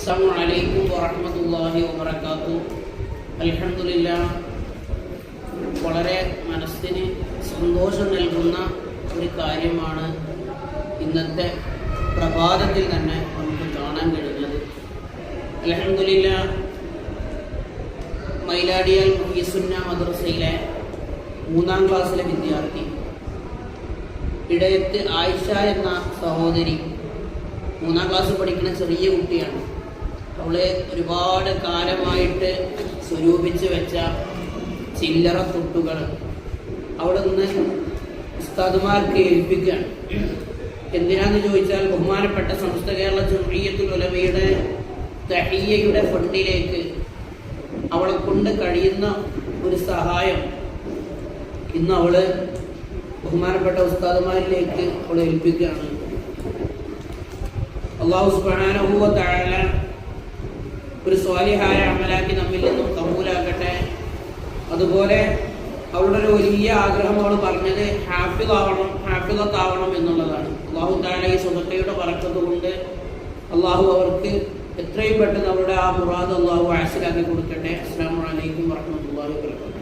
അസ്സാം الله وبركاته الحمد لله വളരെ മനസ്സിന് സന്തോഷം നൽകുന്ന ഒരു കാര്യമാണ് ഇന്നത്തെ പ്രഭാതത്തിൽ തന്നെ നമുക്ക് കാണാൻ കഴിഞ്ഞത് അലഹമില്ല മൈലാടിയാൽ മുഹീസുന്ന മദ്രസയിലെ മൂന്നാം ക്ലാസ്സിലെ വിദ്യാർത്ഥി ഇടയത്ത് ആയിഷ എന്ന സഹോദരി മൂന്നാം ക്ലാസ്സിൽ പഠിക്കുന്ന ചെറിയ കുട്ടിയാണ്. അവൾ ഒരുപാട് കാലമായിട്ട് സ്വരൂപിച്ചു വെച്ച ചില്ലറ തൊട്ടുകൾ അവിടെ നിന്ന് ഉസ്താദുമാർക്ക് ഏൽപ്പിക്കുകയാണ്. എന്തിനാന്ന് ചോദിച്ചാൽ ബഹുമാനപ്പെട്ട സംസ്ഥ കേരള ജുമയ്യത്തുൽ ഉലമയുടെ തഹിയയുടെ ഫണ്ടിലേക്ക് അവളെ കൊണ്ട് കഴിയുന്ന ഒരു സഹായം ഇന്ന് അവൾ ബഹുമാനപ്പെട്ട ഉസ്താദുമാരിലേക്ക് അവളെ ഏൽപ്പിക്കുകയാണ്. അള്ളാഹു സുബ്ഹാനഹു തആല ഒരു സ്വാലിഹായ അമലാക്കി നമ്മിൽ നിന്നും കബൂലാക്കട്ടെ. അതുപോലെ അവളുടെ ഒരു വലിയ ആഗ്രഹം അവൾ പറഞ്ഞത് ഹാഫിളാവണം ഹാഫിളത്താവണം എന്നുള്ളതാണ്. അള്ളാഹു താല ഈ സുഹൃത്തയുടെ പറക്കത് കൊണ്ട് അള്ളാഹു അവർക്ക് എത്രയും പെട്ടെന്ന് അവരുടെ ആ മുറാദ് അള്ളാഹു ആസിലാക്കി കൊടുക്കട്ടെ. അസ്സാം വലൈക്കും വർഹമത്തല്ലാഹി വാബർക്കാത്തു